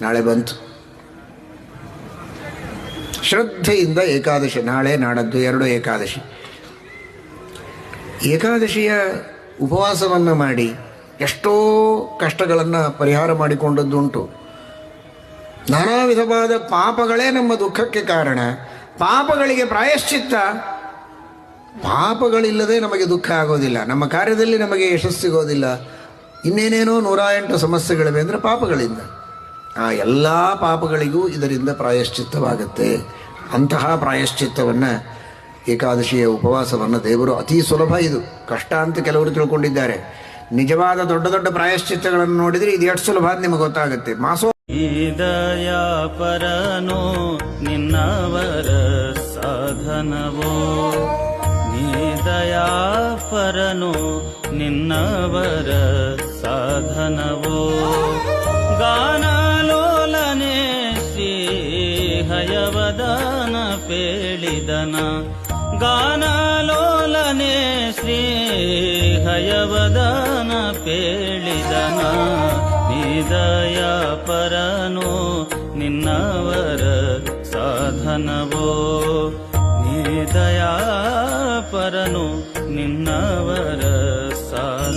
ನಾಳೆ ಬಂತು. ಶ್ರದ್ಧೆಯಿಂದ ಏಕಾದಶಿ, ನಾಳೆ ನಾಡದ್ದು ಎರಡು ಏಕಾದಶಿ. ಏಕಾದಶಿಯ ಉಪವಾಸವನ್ನು ಮಾಡಿ ಎಷ್ಟೋ ಕಷ್ಟಗಳನ್ನು ಪರಿಹಾರ ಮಾಡಿಕೊಂಡದ್ದುಂಟು. ನಾನಾ ವಿಧವಾದ ಪಾಪಗಳೇ ನಮ್ಮ ದುಃಖಕ್ಕೆ ಕಾರಣ. ಪಾಪಗಳಿಗೆ ಪ್ರಾಯಶ್ಚಿತ್ತ. ಪಾಪಗಳಿಲ್ಲದೆ ನಮಗೆ ದುಃಖ ಆಗೋದಿಲ್ಲ. ನಮ್ಮ ಕಾರ್ಯದಲ್ಲಿ ನಮಗೆ ಯಶಸ್ಸು ಸಿಗೋದಿಲ್ಲ. ಇನ್ನೇನೇನೋ ನೂರ ಎಂಟು ಸಮಸ್ಯೆಗಳಿವೆ ಅಂದರೆ ಪಾಪಗಳಿಂದ. ಆ ಎಲ್ಲ ಪಾಪಗಳಿಗೂ ಇದರಿಂದ ಪ್ರಾಯಶ್ಚಿತ್ತವಾಗುತ್ತೆ. ಅಂತಹ ಪ್ರಾಯಶ್ಚಿತ್ತವನ್ನು ಏಕಾದಶಿಯ ಉಪವಾಸವನ್ನು ದೇವರು ಅತಿ ಸುಲಭ ಇದು. ಕಷ್ಟ ಅಂತ ಕೆಲವರು ತಿಳ್ಕೊಂಡಿದ್ದಾರೆ. ನಿಜವಾದ ದೊಡ್ಡ ದೊಡ್ಡ ಪ್ರಾಯಶ್ಚಿತ್ತಗಳನ್ನು ನೋಡಿದರೆ ಇದು ಎಷ್ಟು ಸುಲಭ ಅಂತ ನಿಮಗೆ ಗೊತ್ತಾಗುತ್ತೆ. ಮಾಸೋ ಪರನೋ ನಿನ್ನವರ ಸಾಧನವೋ? ದಯಾ ಪರನು ನಿನ್ನವರ ಸಾಧನವೋ? ಹಯವದನ ಪೇಳಿದನ. ಗಾನಲೋಲನೆ ಶ್ರೀ ಹಯವದಾನ ಪೇಳಿದನ. ನಿದಯ ಪರನು ನಿನ್ನವರ ಸಾಧನವೋ. ನಿದಯ ಪರನು ನಿನ್ನವರ ಸಾಧನವೋ